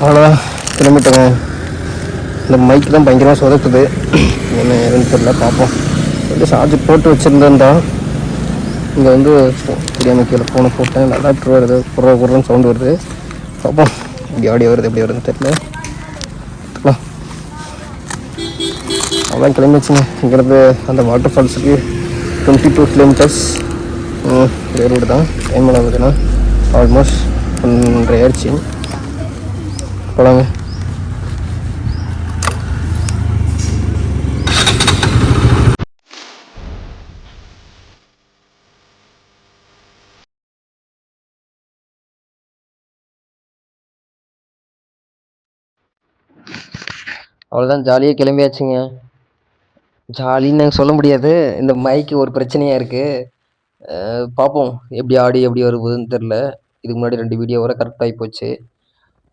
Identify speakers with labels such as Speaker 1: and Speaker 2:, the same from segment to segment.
Speaker 1: அவ்வளோதான் கிளம்பிட்டோங்க இந்த மைக் தான் பயங்கரமாக சொதக்குது என்ன ஏதுன்னு தெரியல பார்ப்போம். வந்து சார்ஜ் போட்டு வச்சுருந்தேன்டா. இங்கே வந்து தெரியாமல் கீழே ஃபோனை போட்டேன். நல்லா வருது. குற குறன்னு சவுண்டு வருது. பார்ப்போம். இப்படி ஆடியோ வருது எப்படி வருதுன்னு தெரியல. பார்க்கலாம். அவ்வளோ கிளம்பிச்சுங்க இங்கேருந்து அந்த வாட்டர் ஃபால்ஸுக்கு டுவெண்ட்டி டூ கிலோமீட்டர்ஸ் ரோடு தான். டைம் ஆகுதுன்னா ஆல்மோஸ்ட் ஒன்றரை ஆயிடுச்சு. போலாங்க அவ்வளோதான் ஜாலியாக கிளம்பியாச்சுங்க. ஜாலின்னு நாங்கள் சொல்ல முடியாது. இந்த மைக்கு ஒரு பிரச்சனையாக இருக்குது பார்ப்போம் எப்படி ஆடி எப்படி வருதுன்னு தெரில இதுக்கு முன்னாடி ரெண்டு வீடியோ வர கரெக்டாகி போச்சு.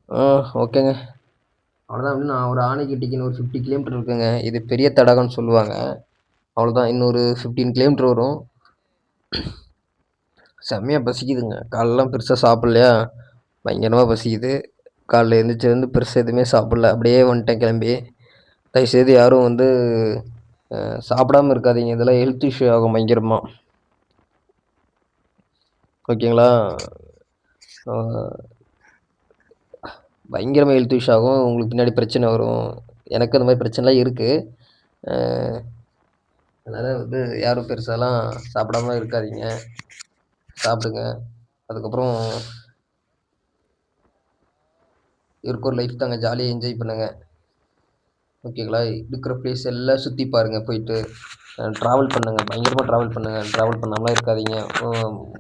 Speaker 1: ஓகேங்க. அவ்வளோதான் இன்னும் நான் ஒரு ஆணைக்கட்டிக்குன்னு ஒரு ஃபிஃப்டி கிலோமீட்டர் இருக்குங்க. இது பெரிய தடாகம்னு சொல்லுவாங்க. அவ்வளோதான் இன்னொரு ஃபிஃப்டீன் கிலோமீட்டர் வரும். செம்மையாக பசிக்குதுங்க. காலெலாம் பெருசாக சாப்பிட்லையா? பயங்கரமாக பசிக்குது. காலைல எழுந்திரிச்சிருந்து பெருசாக எதுவுமே சாப்பிட்ல. அப்படியே வந்துட்டேன் கிளம்பி. தயவுசெய்து யாரும் வந்து சாப்பிடாம இருக்காதீங்க. இதெல்லாம் ஹெல்த் இஷ்யூ ஆகும் பயங்கரமாக ஓகேங்களா? பயங்கரமாக ஹெல்த் இஷ்யூ ஆகும். உங்களுக்கு பின்னாடி பிரச்சனை வரும். எனக்கு அந்த மாதிரி பிரச்சனைலாம் இருக்குது அதனால் வந்து யாரும் பெருசாலாம் சாப்பிடாம இருக்காதீங்க. சாப்பிடுங்க. அதுக்கப்புறம் இருக்க ஒரு லைஃப் தாங்க. ஜாலியாக என்ஜாய் பண்ணுங்க. ஓகேங்களா இருக்கிற பிளேஸ் எல்லாம் சுற்றி பாருங்கள் போயிட்டு. ட்ராவல் பண்ணுங்க. பயங்கரமாக ட்ராவல் பண்ணுங்கள் ட்ராவல் பண்ணாமலாம் இருக்காதீங்க.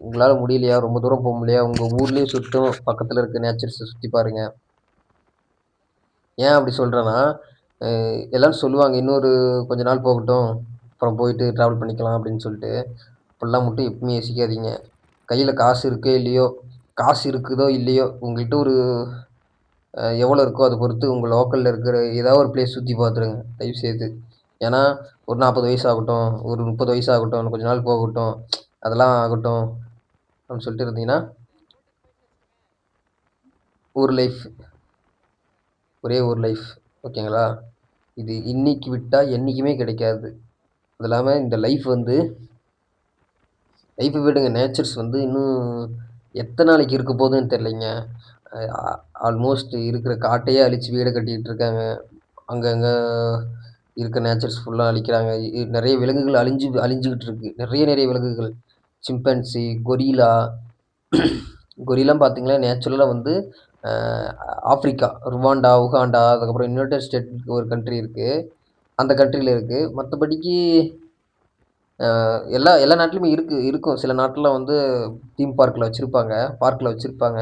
Speaker 1: உங்களால் முடியலையா? ரொம்ப தூரம் போக முடியலையா? உங்கள் ஊர்லேயே சுற்றும் பக்கத்தில் இருக்க நேச்சர்ஸை சுற்றி பாருங்கள் ஏன் அப்படி சொல்கிறேன்னா எல்லாரும் சொல்லுவாங்க இன்னொரு கொஞ்ச நாள் போகட்டும் அப்புறம் போயிட்டு ட்ராவல் பண்ணிக்கலாம் அப்படின்னு சொல்லிட்டு. அப்படிலாம் மட்டும் எப்பவுமே யோசிக்காதீங்க. கையில் காசு இருக்கோ இல்லையோ காசு இருக்குதோ இல்லையோ உங்கள்கிட்ட ஒரு எவ்வளோ இருக்கோ அதை பொறுத்து உங்கள் லோக்கலில் இருக்கிற ஏதாவது ஒரு பிளேஸ் சுற்றி பார்த்துருங்க தயவு செய்து. ஏன்னா ஒரு நாற்பது வயசு ஆகட்டும் ஒரு முப்பது வயசு ஆகட்டும் இன்னும் கொஞ்ச நாள் போகட்டும் அதெல்லாம் ஆகட்டும் அப்படின்னு சொல்லிட்டு இருந்தீங்கன்னா ஒரு லைஃப் ஒரே ஒரு லைஃப் ஓகேங்களா இது இன்னைக்கு விட்டால் என்றைக்குமே கிடைக்காது. அது இல்லாமல் இந்த லைஃப் வந்து லைஃப்பை விடுங்க. நேச்சர்ஸ் வந்து இன்னும் எத்தனை நாளைக்கு இருக்க போகுதுன்னு தெரிலைங்க ஆல்மோஸ்ட் இருக்கிற காட்டையே அழித்து வீடு கட்டிக்கிட்டு இருக்காங்க. அங்கங்கே இருக்க நேச்சர்ஸ் ஃபுல்லாக அழிக்கிறாங்க. இ- நிறைய விலங்குகள் அழிஞ்சு அழிஞ்சுக்கிட்டு இருக்கு. நிறைய நிறைய விலங்குகள். சிம்பன்சி கொரிலா கொரிலாம் பார்த்தீங்களா நேச்சுரலாக வந்து ஆப்ரிக்கா ருவாண்டா உகாண்டா அதுக்கப்புறம் யுனைடெட் ஸ்டேட் ஒரு கண்ட்ரி இருக்குது அந்த கண்ட்ரியில் இருக்குது மற்றபடிக்கு எல்லா எல்லா நாட்டிலுமே இருக்குது இருக்கும். சில நாட்டில் வந்து தீம் பார்க்கில் வச்சுருப்பாங்க பார்க்கில் வச்சுருப்பாங்க.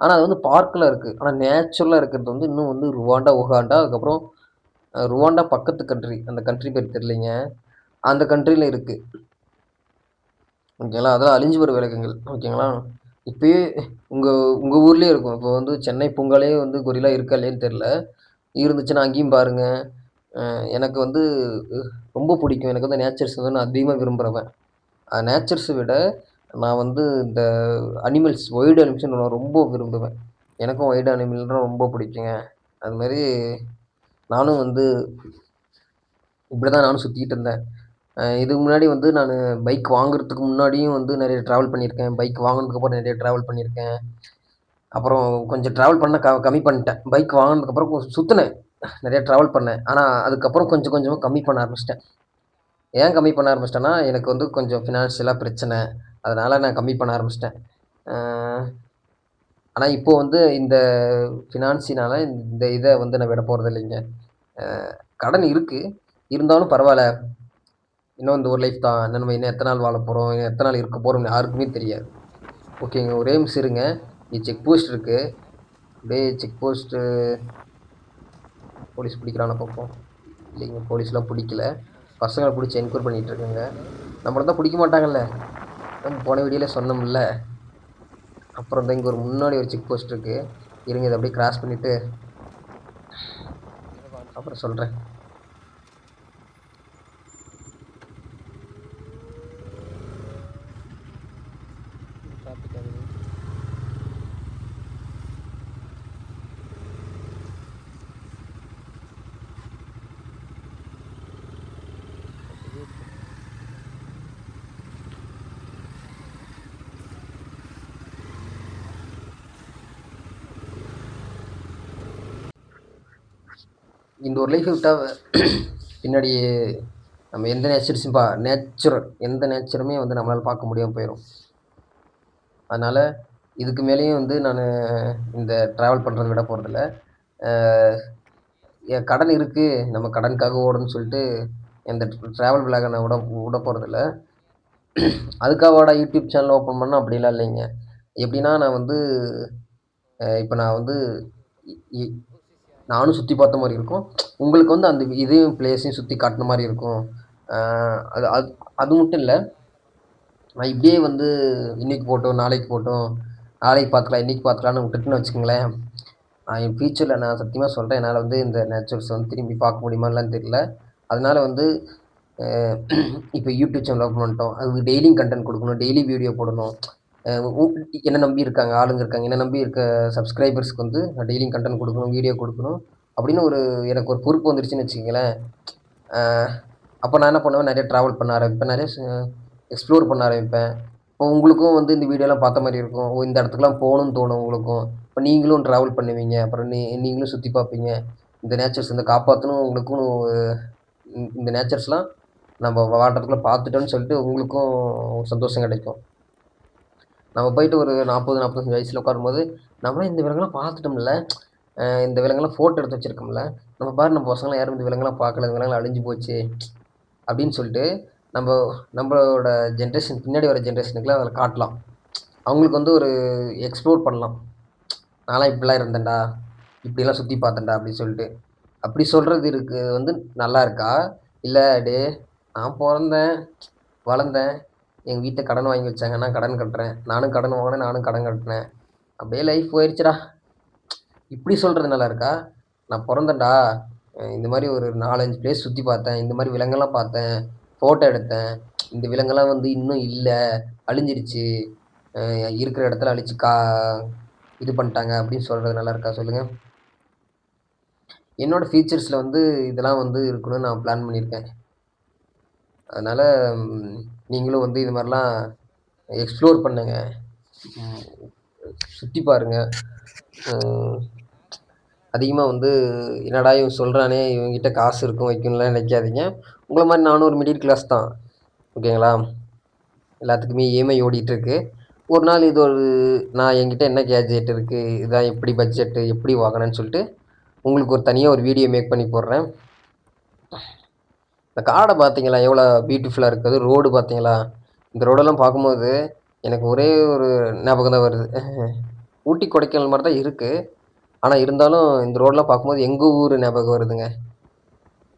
Speaker 1: ஆனால் அது வந்து பார்க்கில் இருக்குது ஆனால் நேச்சுரலாக இருக்கிறது வந்து இன்னும் வந்து ருவாண்டா உகாண்டா அதுக்கப்புறம் ருவாண்டா பக்கத்து கண்ட்ரி அந்த கண்ட்ரி பேர் தெரியலைங்க. அந்த கண்ட்ரியில் இருக்குது ஓகேங்களா? அதெல்லாம் அழிஞ்சு வர விளக்கங்கள் ஓகேங்களா? இப்போயே உங்கள் உங்கள் ஊர்லேயே இருக்கும். இப்போ வந்து சென்னை பொங்கலே வந்து கொரிலா இருக்கா இல்லையான்னு தெரில இருந்துச்சுன்னா அங்கேயும் பாருங்கள் எனக்கு வந்து ரொம்ப பிடிக்கும். எனக்கு வந்து நேச்சர்ஸ் வந்து நான் அதிகமாக விரும்புகிறவன் நேச்சர்ஸை விட நான் வந்து இந்த அனிமல்ஸ் வைல்டு அனிமல்ஸ் நான் ரொம்ப விரும்புவேன். எனக்கும் வைல்டு அனிமல்னால் ரொம்ப பிடிக்குங்க. அது மாதிரி நானும் வந்து இப்படி தான் நானும் சுற்றிக்கிட்டு இருந்தேன். இதுக்கு முன்னாடி வந்து நான் பைக் வாங்குறதுக்கு முன்னாடியும் வந்து நிறைய ட்ராவல் பண்ணியிருக்கேன். பைக் வாங்கினதுக்கப்புறம் நிறைய ட்ராவல் பண்ணியிருக்கேன். அப்புறம் கொஞ்சம் ட்ராவல் பண்ண க கம்மி பண்ணிட்டேன். பைக் வாங்கினதுக்கப்புறம் கொஞ்சம் சுற்றினேன் நிறைய ட்ராவல் பண்ணேன். ஆனால் அதுக்கப்புறம் கொஞ்சம் கொஞ்சமாக கம்மி பண்ண ஆரம்பிச்சிட்டேன். ஏன் கம்மி பண்ண ஆரம்பிச்சிட்டேன்னா எனக்கு வந்து கொஞ்சம் ஃபினான்ஷியலாக பிரச்சனை. அதனால் நான் கம்மி பண்ண ஆரம்பிச்சிட்டேன். ஆனால் இப்போ வந்து இந்த ஃபினான்ஸினால் இந்த இதை வந்து நான் விட போகிறது இல்லைங்க கடன் இருக்குது இருந்தாலும் பரவாயில்ல. இன்னும் இந்த ஒரு லைஃப் தான். நம்ம இன்னும் எத்தனை நாள் வாழ போகிறோம் இன்னும் எத்தனை நாள் இருக்க போகிறோம் யாருக்குமே தெரியாது. ஓகேங்க ஒரே நிமிஷம் இருங்க. இங்கே செக் போஸ்ட் இருக்குது அப்படியே செக் போஸ்ட்டு போலீஸ் பிடிக்கிறான பார்ப்போம். இல்லைங்க போலீஸ்லாம் பிடிக்கல. பசங்களை பிடிச்சி என்கொயர் பண்ணிகிட்ருக்கேங்க நம்மளை தான் பிடிக்க மாட்டாங்கல்ல. நம்ம போன வீடியோவில் சொன்னோம்ல. அப்புறம் தான் இங்கே ஒரு முன்னாடி ஒரு செக் போஸ்ட் இருக்குது இருங்க இதை அப்படியே கிராஸ் பண்ணிவிட்டு அப்புறம் சொல்கிறேன் ஒரு லைஃப் விட்டால் பின்னாடி நம்ம எந்த நேச்சர்ஸும் பா நேச்சுரல் எந்த நேச்சருமே வந்து நம்மளால் பார்க்க முடியாமல் போயிடும் அதனால் இதுக்கு மேலேயும் வந்து நான் இந்த ட்ராவல் பண்ணுறத விட போகிறதில்ல என் கடன் இருக்குது நம்ம கடனுக்காக ஓடணும்னு சொல்லிட்டு எந்த ட்ராவல் விலாகை நான் விட விட போகிறதில்ல அதுக்காக யூடியூப் சேனல் ஓப்பன் பண்ணால் அப்படிலாம் இல்லைங்க. எப்படின்னா நான் வந்து இப்போ நான் வந்து நானும் சுற்றி பார்த்த மாதிரி இருக்கும். உங்களுக்கு வந்து அந்த இதையும் பிளேஸையும் சுற்றி காட்டின மாதிரி இருக்கும். அது அது அது மட்டும் இல்லை. நான் இப்படியே வந்து இன்றைக்கி போட்டோம் நாளைக்கு போட்டோம் நாளைக்கு பார்த்துக்கலாம் இன்றைக்கி பார்த்துக்கலான்னு விட்டுட்டுன்னு வச்சுக்கோங்களேன். நான் என் ஃப்யூச்சரில் நான் சத்தியமாக சொல்கிறேன் என்னால் வந்து இந்த நேச்சுரல்ஸ் வந்து திரும்பி பார்க்க முடியுமான்லாம் தெரியல. அதனால் வந்து இப்போ யூடியூப் சேனல் ஓப்பன் பண்ணிட்டோம். அதுக்கு டெய்லியும் கண்டென்ட் கொடுக்கணும் டெய்லி வீடியோ போடணும். என்ன நம்பி இருக்காங்க ஆளுங்க இருக்காங்க என்ன நம்பி இருக்க சப்ஸ்கிரைபர்ஸ்க்கு வந்து நான் டெய்லியும் கண்டென்ட் கொடுக்கணும் வீடியோ கொடுக்கணும் அப்படின்னு ஒரு எனக்கு ஒரு பொறுப்பு வந்துருச்சுன்னு வச்சுக்கங்களேன். அப்போ நான் என்ன பண்ணுவேன் நிறைய ட்ராவல் பண்ண ஆரம்பிப்பேன் நிறைய எக்ஸ்ப்ளோர் பண்ண ஆரம்பிப்பேன். இப்போ உங்களுக்கும் வந்து இந்த வீடியோலாம் பார்த்த மாதிரி இருக்கும். ஓ இந்த இடத்துக்குலாம் போகணும்னு தோணும் உங்களுக்கும். இப்போ நீங்களும் ட்ராவல் பண்ணுவீங்க அப்புறம் நீ நீங்களும் சுற்றி பார்ப்பீங்க. இந்த நேச்சர்ஸ் இந்த காப்பாற்றணும் உங்களுக்கும் இந்த நேச்சர்ஸ்லாம் நம்ம வாழ்றதுக்குள்ளே பார்த்துட்டோன்னு சொல்லிட்டு உங்களுக்கும் சந்தோஷம் கிடைக்கும். நம்ம போயிட்டு ஒரு நாற்பது நாற்பத்தஞ்சு வயசில் உட்காரும்போது நம்மளாம் இந்த விலங்குலாம் பார்த்துட்டோம்ல. இந்த விலங்குலாம் ஃபோட்டோ எடுத்து வச்சுருக்கோம்ல. நம்ம பாரு நம்ம பசங்களாம் யாரும் இந்த விலங்குலாம் பார்க்கல இந்த விலங்குலாம் அழிஞ்சு போச்சு அப்படின்னு சொல்லிட்டு நம்ம நம்மளோட ஜென்ரேஷன் பின்னாடி வர ஜென்ரேஷனுக்குலாம் அதில் காட்டலாம். அவங்களுக்கு வந்து ஒரு எக்ஸ்ப்ளோர் பண்ணலாம். நான்லாம் இப்படிலாம் இருந்தேன்டா இப்படிலாம் சுற்றி பார்த்தேன்டா அப்படின்னு சொல்லிட்டு. அப்படி சொல்கிறது இருக்கு வந்து நல்லா இருக்கா? இல்லை டே நான் பிறந்தேன் வளர்ந்தேன் எங்கள் வீட்டை கடன் வாங்கி வச்சாங்க நான் கடன் கட்டுறேன். நானும் கடன் வாங்கினேன் நானும் கடன் கட்டினேன். அப்படியே லைஃப் போயிடுச்சுடா இப்படி சொல்கிறது நல்லா இருக்கா? நான் பிறந்தேன்டா. இந்த மாதிரி ஒரு நாலஞ்சு பிளேஸ் சுற்றி பார்த்தேன். இந்த மாதிரி விலங்கெல்லாம் பார்த்தேன். ஃபோட்டோ எடுத்தேன். இந்த விலங்கெல்லாம் வந்து இன்னும் இல்லை. அழிஞ்சிருச்சு. இருக்கிற இடத்துல அழிச்சு கா இது பண்ணிட்டாங்க அப்படின்னு சொல்கிறது நல்லா இருக்கா? சொல்லுங்கள் என்னோடய ஃபீச்சர்ஸில் வந்து இதெல்லாம் வந்து இருக்கணும்னு நான் பிளான் பண்ணியிருக்கேன். அதனால் நீங்களும் வந்து இது மாதிரிலாம் எக்ஸ்ப்ளோர் பண்ணுங்கள் சுற்றி பாருங்கள் அதிகமாக வந்து என்னடா இவன் சொல்கிறானே இவங்ககிட்ட காசு இருக்கும் வைக்கணும்லாம் நினைக்காதீங்க. உங்களை மாதிரி நானும் ஒரு மிடில் கிளாஸ் தான். ஓகேங்களா எல்லாத்துக்குமே இஎம்ஐ ஓடிட்டுருக்கு ஒரு நாள் இது ஒரு நான் என்கிட்ட என்ன கேஜெட் இருக்குது இதான் எப்படி பட்ஜெட்டு எப்படி வாங்கினேன்னு சொல்லிட்டு உங்களுக்கு ஒரு தனியாக ஒரு வீடியோ மேக் பண்ணி போடுறேன். இந்த காடை பார்த்தீங்களா? எவ்வளோ பியூட்டிஃபுல்லாக இருக்குது. ரோடு பார்த்தீங்களா? இந்த ரோடெல்லாம் பார்க்கும்போது எனக்கு ஒரே ஒரு ஞாபகம் தான் வருது. ஊட்டி கொடைக்கானல் மாதிரி தான் இருக்குது ஆனால் இருந்தாலும் இந்த ரோடெலாம் பார்க்கும்போது எங்கள் ஊர் ஞாபகம் வருதுங்க.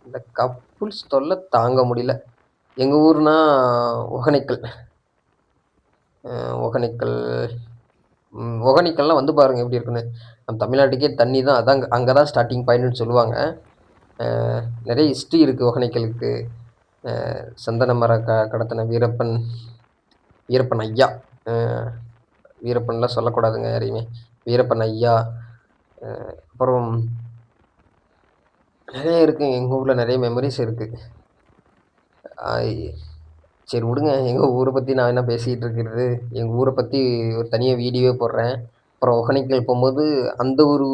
Speaker 1: இந்த கப்புல்ஸ் தொல்லை தாங்க முடியல. எங்கள் ஊர்னா ஒகனைக்கல். ஒகனைக்கல். ஒகனைக்கல்லாம் வந்து பாருங்கள் எப்படி இருக்குன்னு. நம்ம தமிழ்நாட்டுக்கே தண்ணி தான் அதான் அங்கே தான் ஸ்டார்டிங் பாயிண்ட்னு சொல்லுவாங்க. நிறைய ஹிஸ்ட்ரி இருக்குது ஒகனைக்கலுக்கு. சந்தன மர க கடத்தின வீரப்பன் வீரப்பன் ஐயா. வீரப்பன்லாம் சொல்லக்கூடாதுங்க யாரையுமே. வீரப்பன் ஐயா. அப்புறம் நிறைய இருக்குது எங்கள் ஊரில் நிறைய மெமரிஸ் இருக்குது சரி விடுங்க. எங்கள் ஊரை பற்றி நான் என்ன பேசிகிட்டு இருக்கிறது? எங்கள் ஊரை பற்றி ஒரு தனியாக வீடியோவே போடுறேன். அப்புறம் ஒகேனக்கல் போகும்போது அந்த ஒரு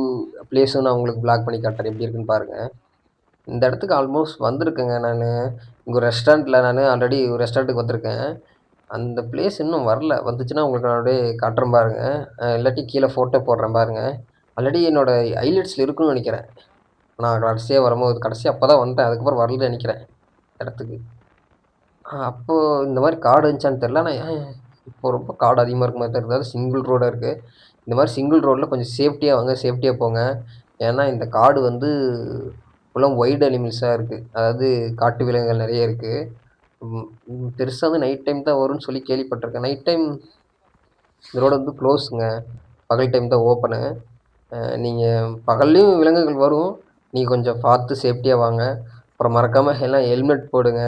Speaker 1: பிளேஸும் நான் உங்களுக்கு பிளாக் பண்ணி காட்டுறேன். எப்படி இருக்குன்னு பாருங்கள் இந்த இடத்துக்கு ஆல்மோஸ்ட் வந்திருக்கேங்க நான். இங்கே ஒரு ரெஸ்டாரண்ட்டில் நான் ஆல்ரெடி ஒரு ரெஸ்டாரண்ட்டுக்கு வந்திருக்கேன். அந்த பிளேஸ் இன்னும் வரல. வந்துச்சுன்னா உங்களுக்கு நான் அப்படியே காட்டுறேன் பாருங்கள் இல்லாட்டி கீழே ஃபோட்டோ போடுறேன் பாருங்கள் ஆல்ரெடி என்னோடய ஹைலைட்ஸில் இருக்குன்னு நினைக்கிறேன். நான் கடைசியாக வரும்போது கடைசியாக அப்போ தான் வந்தேன் அதுக்கப்புறம் வரலன்னு நினைக்கிறேன். இடத்துக்கு. அப்போது இந்த மாதிரி காடு இருந்துச்சான்னு தெரில ஆனால் இப்போ ரொம்ப காடு அதிகமாக இருக்க மாதிரி தான் இருக்குது சிங்கிள் ரோடாக இருக்குது இந்த மாதிரி சிங்கிள் ரோடில் கொஞ்சம் சேஃப்டியாக வாங்க சேஃப்டியாக போங்க. ஏன்னா இந்த காடு வந்து ஃபுல்லாக ஒயிட் அனிமல்ஸாக இருக்குது அதாவது காட்டு விலங்குகள் நிறைய இருக்குது பெருசாக வந்து நைட் டைம் தான் வரும்னு சொல்லி கேள்விப்பட்டிருக்கேன். நைட் டைம் இந்த ரோடு வந்து க்ளோஸுங்க பகல் டைம் தான் ஓப்பனு நீங்கள் பகல்லையும் விலங்குகள் வரும். நீங்கள் கொஞ்சம் பார்த்து சேஃப்டியாக வாங்க. அப்புறம் மறக்காமல் எல்லாம் ஹெல்மெட் போடுங்க.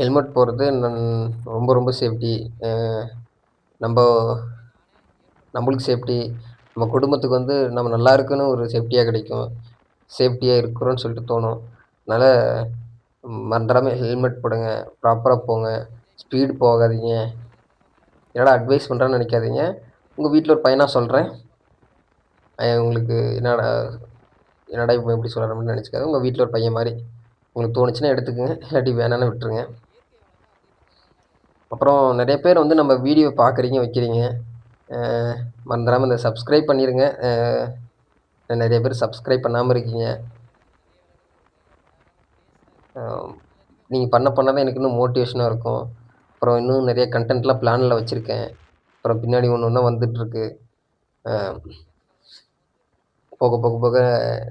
Speaker 1: ஹெல்மெட் போடுறது ரொம்ப ரொம்ப சேஃப்டி நம்ம நம்மளுக்கு சேஃப்டி நம்ம குடும்பத்துக்கு வந்து நம்ம நல்லா இருக்குன்னு ஒரு சேஃப்டியாக கிடைக்கும். சேஃப்டியாக இருக்கிறோன்னு சொல்லிட்டு தோணும். அதனால் மறந்துடாமல் ஹெல்மெட் போடுங்க ப்ராப்பராக போங்க ஸ்பீடு போகாதீங்க. என்னடா அட்வைஸ் பண்ணுறேன்னு நினைக்காதீங்க. உங்கள் வீட்டில் ஒரு பையனாக சொல்கிறேன் உங்களுக்கு என்னடா என்னடா இப்போ எப்படி சொல்கிறான்னு நினச்சிக்காது. உங்கள் வீட்டில் ஒரு பையன் மாதிரி. உங்களுக்கு தோணுச்சுன்னா எடுத்துக்கங்க. இல்லாட்டி வேணான்னு விட்டுருங்க. அப்புறம் நிறைய பேர் வந்து நம்ம வீடியோ பார்க்குறீங்க வைக்கிறீங்க. மறந்துடாமல் இந்த சப்ஸ்கிரைப் பண்ணிடுங்க நிறைய பேர் சப்ஸ்கிரைப் பண்ணாமல் இருக்கீங்க. நீங்கள் பண்ண பண்ண தான் எனக்கு இன்னும் மோட்டிவேஷனாக இருக்கும். அப்புறம் இன்னும் நிறைய கண்டென்ட்லாம் பிளானில் வச்சுருக்கேன். அப்புறம் பின்னாடி ஒன்று ஒன்றா வந்துட்டுருக்கு. போக போக போக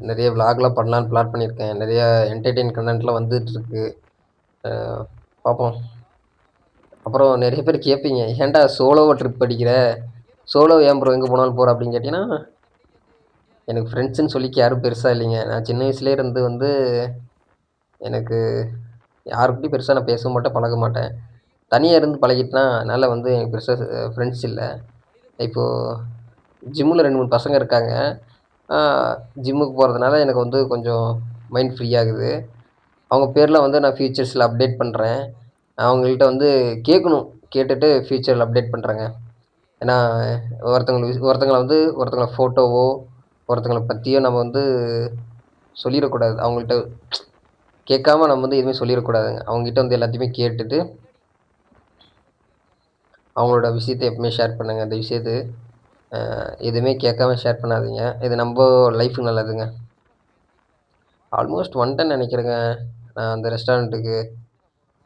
Speaker 1: நிறைய விளாக்லாம் பண்ணலான்னு பிளான் பண்ணியிருக்கேன். நிறைய என்டர்டெயின் கண்டென்ட்லாம் வந்துட்டுருக்கு. பார்ப்போம். அப்புறம் நிறைய பேர் கேட்பீங்க ஏன்டா சோலோவை ட்ரிப் அடிக்கிற? சோலோ ஏன் ப்ரோ எங்கே போனாலும் போகிற அப்படின்னு கேட்டிங்கன்னா எனக்கு ஃப்ரெண்ட்ஸுன்னு சொல்லிக்க யாரும் பெருசாக இல்லைங்க. நான் சின்ன வயசுலேயே இருந்து வந்து எனக்கு யாருக்கிட்டையும் பெருசாக நான் பேச மாட்டேன் பழக மாட்டேன். தனியாக இருந்து பழகிட்டேன்னா அதனால் வந்து எனக்கு பெருசாக ஃப்ரெண்ட்ஸ் இல்லை. இப்போது ஜிம்மில் ரெண்டு மூணு பசங்க இருக்காங்க. ஜிம்முக்கு போகிறதுனால எனக்கு வந்து கொஞ்சம் மைண்ட் ஃப்ரீ ஆகுது. அவங்க பேரில் வந்து நான் ஃபியூச்சர்ஸில் அப்டேட் பண்ணுறேன் அவங்கள்ட்ட வந்து கேட்கணும். கேட்டுட்டு ஃபியூச்சரில் அப்டேட் பண்ணுறேங்க ஏன்னா ஒருத்தவங்களுக்கு ஒருத்தங்களை வந்து ஒருத்தங்களை ஃபோட்டோவோ ஒருத்தங்களை பற்றியோ நம்ம வந்து சொல்லிடக்கூடாது. அவங்கள்ட்ட கேட்காம நம்ம வந்து எதுவுமே சொல்லிடக்கூடாதுங்க. அவங்ககிட்ட வந்து எல்லாத்தையுமே கேட்டுட்டு அவங்களோட விஷயத்தை எப்பவுமே ஷேர் பண்ணுங்கள் அந்த விஷயத்து எதுவுமே கேட்காம ஷேர் பண்ணாதீங்க. இது நம்ம லைஃபுக்கு நல்லதுங்க. ஆல்மோஸ்ட் வந்துட்டேன்னு நினைக்கிறேங்க. நான் அந்த ரெஸ்டாரண்ட்டுக்கு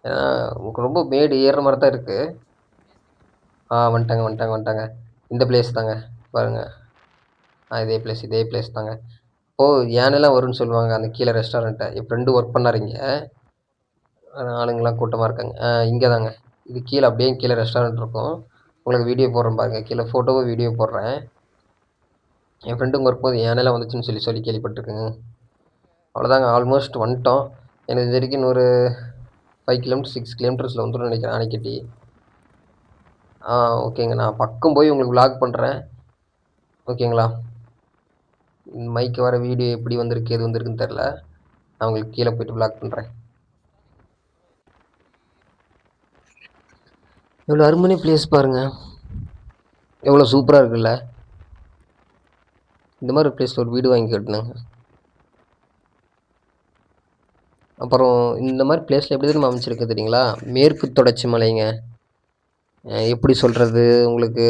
Speaker 1: ஏன்னா உங்களுக்கு ரொம்ப மேடு ஏறுற மாதிரி தான் இருக்குது ஆ வந்துட்டாங்க வந்துட்டாங்க வந்துட்டாங்க. இந்த பிளேஸ் தாங்க. பாருங்கள் இதே பிளேஸ் இதே பிளேஸ் தாங்க. ஓ யானைலாம் வரும்னு சொல்லுவாங்க அந்த கீழே ரெஸ்டாரண்ட்டை என் ஃப்ரெண்டு ஒர்க் பண்ணார் இங்கே ஆளுங்கெல்லாம் கூட்டமாக இருக்காங்க. ஆ இங்கே தாங்க இது கீழே அப்படியே கீழே ரெஸ்டாரண்ட் இருக்கும். உங்களுக்கு வீடியோ போடுறேன் பாருங்கள் கீழே ஃபோட்டோவோ வீடியோ போடுறேன். என் ஃப்ரெண்டுங்க ஒர்க் போது யானைலாம் வந்துச்சுன்னு சொல்லி சொல்லி கேள்விப்பட்டிருக்கேங்க. அவ்வளோதாங்க ஆல்மோஸ்ட் வந்துட்டோம். எனக்கு இது வரைக்கும் ஒரு ஃபைவ் கிலோமீட்டர் சிக்ஸ் கிலோமீட்டர்ஸில் வந்துடும் நினைக்கிறேன் ஆனைக்கட்டி. ஆ ஓகேங்க. நான் பக்கம் போய் உங்களுக்கு விளாக் பண்ணுறேன் ஓகேங்களா? மைக்கு வர வீடியோ எப்படி வந்திருக்கு எது வந்திருக்குன்னு தெரில நான் உங்களுக்கு கீழே போய்ட்டு விளாக் பண்ணுறேன் எவ்வளோ அருமனை பிளேஸ் பாருங்கள் எவ்வளோ சூப்பராக இருக்குல்ல? இந்த மாதிரி பிளேஸில் ஒரு வீடு வாங்கி கட்டணுங்க அப்புறம் இந்த மாதிரி பிளேஸில் எப்படி தெரியுமா அமைச்சிருக்கு தெரியுங்களா? மேற்கு தொடர்ச்சி மலைங்க. எப்படி சொல்கிறது உங்களுக்கு?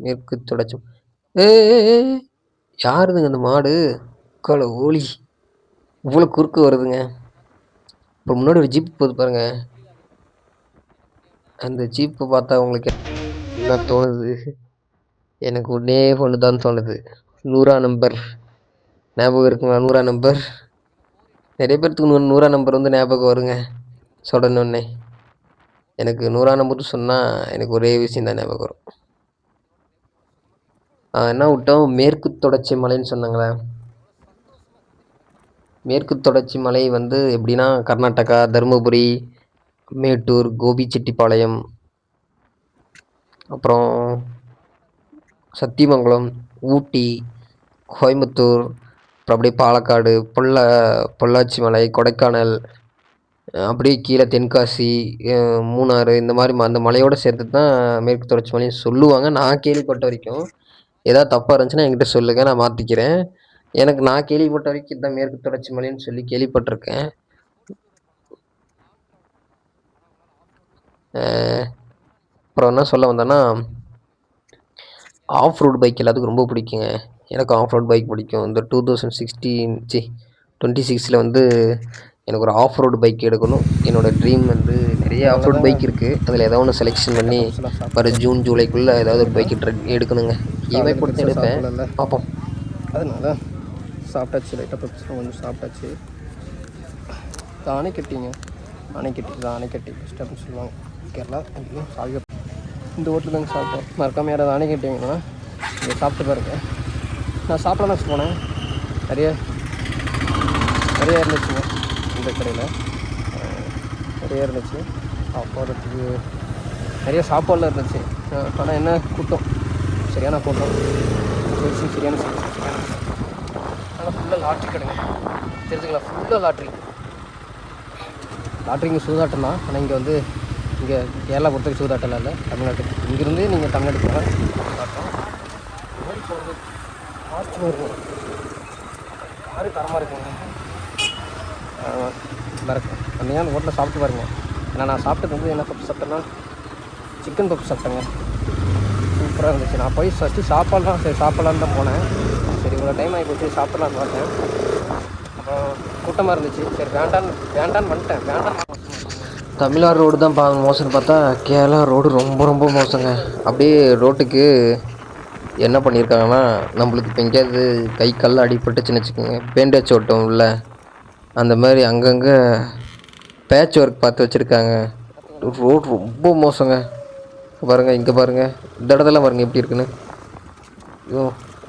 Speaker 1: மேற்கு தொடச்சும். ஏ யாருதுங்க அந்த மாடு? கால ஓலி. இவ்வளோ குறுக்கு வருதுங்க. இப்போ முன்னாடி ஒரு ஜீப் போகுது பாருங்க. அந்த ஜீப்பை பார்த்தா உங்களுக்கு என்ன தோணுது? எனக்கு ஒன்றே ஒன்று தான் தோணுது. நூறா நம்பர் ஞாபகம் இருக்குங்களா? நூறா நம்பர் நிறைய பேர்த்துக்கு நூறா நம்பர் வந்து ஞாபகம் வருங்க. சொல்லணுன்னே. எனக்கு நூறா நம்பர் சொன்னால் எனக்கு ஒரே விஷயம் தான் ஞாபகம் வரும். என்ன விட்டோம்? மேற்கு தொடர்ச்சி மலைன்னு சொன்னாங்களே. மேற்கு தொடர்ச்சி மலை வந்து எப்படின்னா கர்நாடகா தருமபுரி மேட்டூர் கோபிச்செட்டிப்பாளையம் அப்புறம் சத்தியமங்கலம் ஊட்டி கோயம்புத்தூர் அப்புறம் அப்படியே பாலக்காடு பொள்ள பொள்ளாச்சி மலை கொடைக்கானல் அப்படியே கீழே தென்காசி மூணாறு இந்த மாதிரி அந்த மலையோடு சேர்த்து தான் மேற்கு தொடர்ச்சி மலைன்னு சொல்லுவாங்க. நான் கேள்விப்பட்ட வரைக்கும் ஏதாவது தப்பாக இருந்துச்சுன்னா என்கிட்ட சொல்லுங்கள் நான் மாற்றிக்கிறேன் எனக்கு நான் கேள்விப்பட்ட வரைக்கும் இதுதான் மேற்கு தொடர்ச்சி மலைன்னு சொல்லி கேள்விப்பட்டிருக்கேன். அப்புறம் என்ன சொல்ல வந்தேன்னா ஆஃப் ரோடு பைக் எல்லாத்துக்கும் ரொம்ப பிடிக்குங்க. எனக்கு ஆஃப் ரோட் பைக் பிடிக்கும். இந்த two thousand sixteen C twenty சிக்ஸில் வந்து எனக்கு ஒரு ஆஃப் ரோடு பைக் எடுக்கணும். என்னோடய ட்ரீம் வந்து நிறைய ஆஃப் ரோட் பைக் இருக்குது அதில் ஏதாவது ஒன்று செலெக்ஷன் பண்ணி வர ஜூன் ஜூலைக்குள்ளே ஏதாவது ஒரு பைக் எடுக்கணுங்க. இஎம்ஐ போட்டு எடுப்பேன். பார்ப்போம்.
Speaker 2: அதனால சாப்பிட்டாச்சு லைட்டாக பப்ஸ் கொஞ்சம் சாப்பிட்டாச்சு. இது அணைக்கட்டிங்க அணைக்கட்டி இது அணைக்கட்டி பெஸ்ட் அப்படின்னு சொல்லுவாங்க. கேரளா சால்வே இந்த ஹோட்டல் தாங்க சாப்பிட்டேன் மறக்காமல் யாராவது அணைக்கட்டிங்கன்னா இங்கே சாப்பிட்டு பாருங்க. நான் சாப்பிட தான் போனேன். நிறைய நிறைய இருந்துச்சுங்க இந்த கடையில். நிறைய இருந்துச்சு. போகிறதுக்கு நிறைய சாப்பாடுலாம் இருந்துச்சு. ஆனால் என்ன கூட்டம்? சரியான கூட்டம் சரியான சரியான ஆனால் ஃபுல்லாக லாட்ரி கடைங்க. தெரிஞ்சுங்களா ஃபுல்லாக லாட்ரி லாட்ரிங்க சூதாட்டம் தான். ஆனால் இங்கே வந்து இங்கே கேரளா பொறுத்தவரைக்கும் சூதாட்டம் இல்லை. தமிழ்நாட்டுக்கு. இங்கேருந்து நீங்கள் தமிழ்நாட்டுக்கு போனால் சூதாட்டம். இந்த மாதிரி போகிறது இருக்கும் மாதிரி தரமாக இருக்குங்க? ஆமாம் நல்லா இருக்கும். அந்த ஹோட்டலில் சாப்பிட்டு பாருங்க. ஏன்னா நான் சாப்பிட்டது வந்து என்ன பப்பு சாப்பிட்டேன்னா சிக்கன் பப்பு சாப்பிட்டேங்க. சூப்பராக இருந்துச்சு. நான் போய் ஃபஸ்ட்டு சாப்பிட்லாம் சரி சாப்பிட்லான்னு தான் போனேன். சரி இவ்வளோ டைம் ஆகி போச்சு சாப்பிட்லான்னு பார்த்தேன். அப்புறம் கூட்டமாக இருந்துச்சு. சரி வேண்டான்னு வேண்டான்னு வந்துட்டேன். வேண்டாம்.
Speaker 1: தமிழ்நாடு ரோடு தான் பா மோசம்னு பார்த்தா கேரளா ரோடு ரொம்ப ரொம்ப மோசங்க. அப்படியே ரோட்டுக்கு என்ன பண்ணியிருக்காங்கன்னா நம்மளுக்கு இப்போ எங்கேயாவது கை கல் அடிபட்டுச்சுன்னு வச்சுக்கோங்க. பேண்டேஜ் ஓட்டம் இல்லை அந்த மாதிரி அங்கங்கே பேட்ச் ஒர்க் பார்த்து வச்சுருக்காங்க. ரோடு ரொம்ப மோசங்க. பாருங்கள் இங்கே பாருங்கள் இந்த இடத்துல பாருங்கள் எப்படி இருக்குன்னு. ஐயோ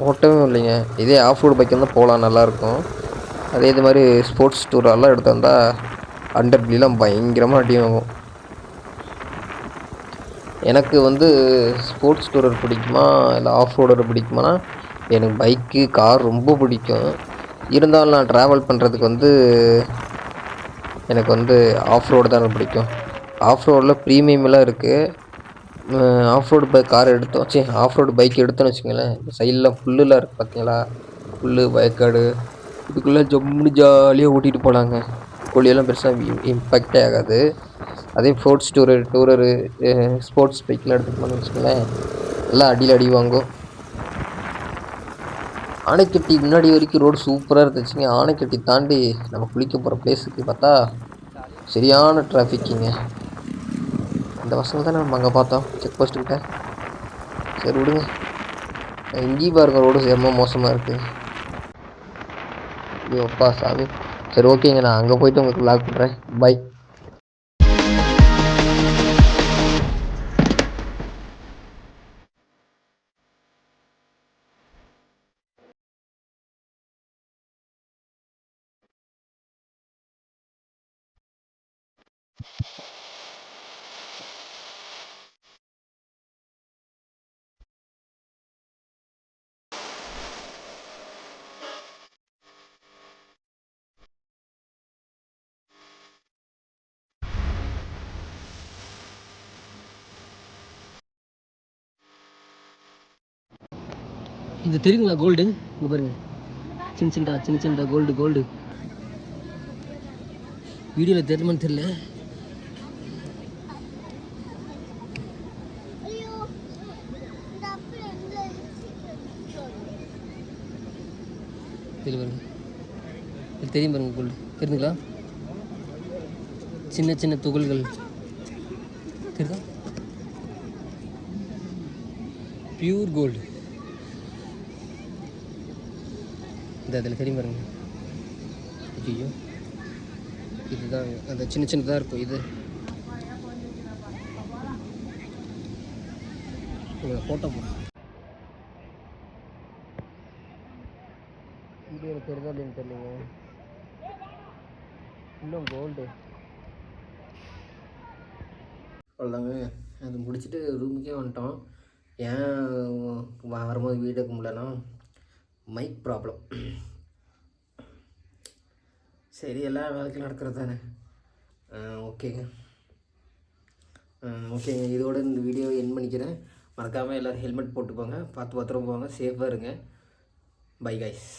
Speaker 1: ஓட்டவே இல்லைங்க. இதே ஆஃப் ரோடு பைக் இருந்தால் போகலாம் நல்லாயிருக்கும் அதே இது மாதிரி ஸ்போர்ட்ஸ் டூரெல்லாம் எடுத்து வந்தால் அண்டர் பிலாம் பயங்கரமாக அடி வாங்கும். எனக்கு வந்து ஸ்போர்ட்ஸ் டூரர் பிடிக்குமா இல்லை ஆஃப் ரோடர் பிடிக்குமானா எனக்கு பைக்கு கார் ரொம்ப பிடிக்கும். இருந்தாலும் நான் ட்ராவல் பண்ணுறதுக்கு வந்து எனக்கு வந்து ஆஃப் ரோடு தான் பிடிக்கும் ஆஃப் ரோடில் ப்ரீமியமெல்லாம் இருக்குது ஆஃப் ரோடு பைக் கார் எடுத்தோம். சரி ஆஃப் ரோடு பைக் எடுத்தோன்னு வச்சுக்கோங்களேன் சைடில் புல்லுலாம் இருக்குது பார்த்தீங்களா புல் வயக்காடு இதுக்குள்ளே ஜம்முன்னு ஜாலியாக ஓட்டிகிட்டு போகலாங்க கோழியெல்லாம் பெருசாக இம்பேக்டே ஆகாது. அதே ஃபோர்ட்ஸ் டூரர் டூரரு ஸ்போர்ட்ஸ் பைக்கெலாம் எடுத்துகிட்டு போனோம்னு வச்சுக்கோங்களேன். எல்லாம் அடியில் அடி வாங்கும். ஆனைக்கட்டி முன்னாடி வரைக்கும் ரோடு சூப்பராக இருந்துச்சுங்க. ஆனைக்கட்டி தாண்டி நம்ம குளிக்க போகிற பிளேஸுக்கு பார்த்தா சரியான டிராஃபிக்குங்க இந்த வருஷம் தான் நம்ம அங்கே பார்த்தோம். செக் போஸ்ட்டுக்கிட்ட சரி விடுங்க. இங்கேயும் பாருங்க ரோடு செம்ம மோசமாக இருக்குது ஐயோ அப்பா சாமி. சரி ஓகேங்க நான் அங்கே போயிட்டு உங்களுக்கு லாக் பண்ணுறேன் பை
Speaker 2: இது தெரியுங்களா? கோல்டு இங்கே பாருங்க. சின்ன சின்னடா சின்ன சின்ன கோல்டு கோல்டு வீடியோவில் தெரியுமான்னு தெரியல. இது பாருங்க. இது தெரியும் பாருங்க கோல்டு தெரியுதுங்களா? சின்ன சின்ன துகள்கள். தெரியுதா? பியூர் கோல்டு இந்த அதில் தெரியும் பாருங்க. ஐயோ இதுதான் அந்த சின்ன சின்னதாக இருக்கும் இது. உங்களை ஃபோட்டோ போடு. வீடியோவில் தெரியுதா அப்படின்னு தெரியலைங்க. இன்னும் கோல்டு
Speaker 1: அவ்வளோதாங்க அது முடிச்சுட்டு ரூமுக்கே வந்துட்டோம். ஏன் வரும்போது வீடு எடுக்க முடியலன்னா மைக் ப்ராப்ளம் சரி எல்லா வேலைக்கும் நடக்கிறது தானே? ஓகேங்க ஓகேங்க இதோட இந்த வீடியோ என் பண்ணிக்கிறேன். மறக்காமல் எல்லோரும் ஹெல்மெட் போட்டுக்கோங்க. பார்த்து பத்திரம் போவாங்க சேஃபாக இருங்க. Bye guys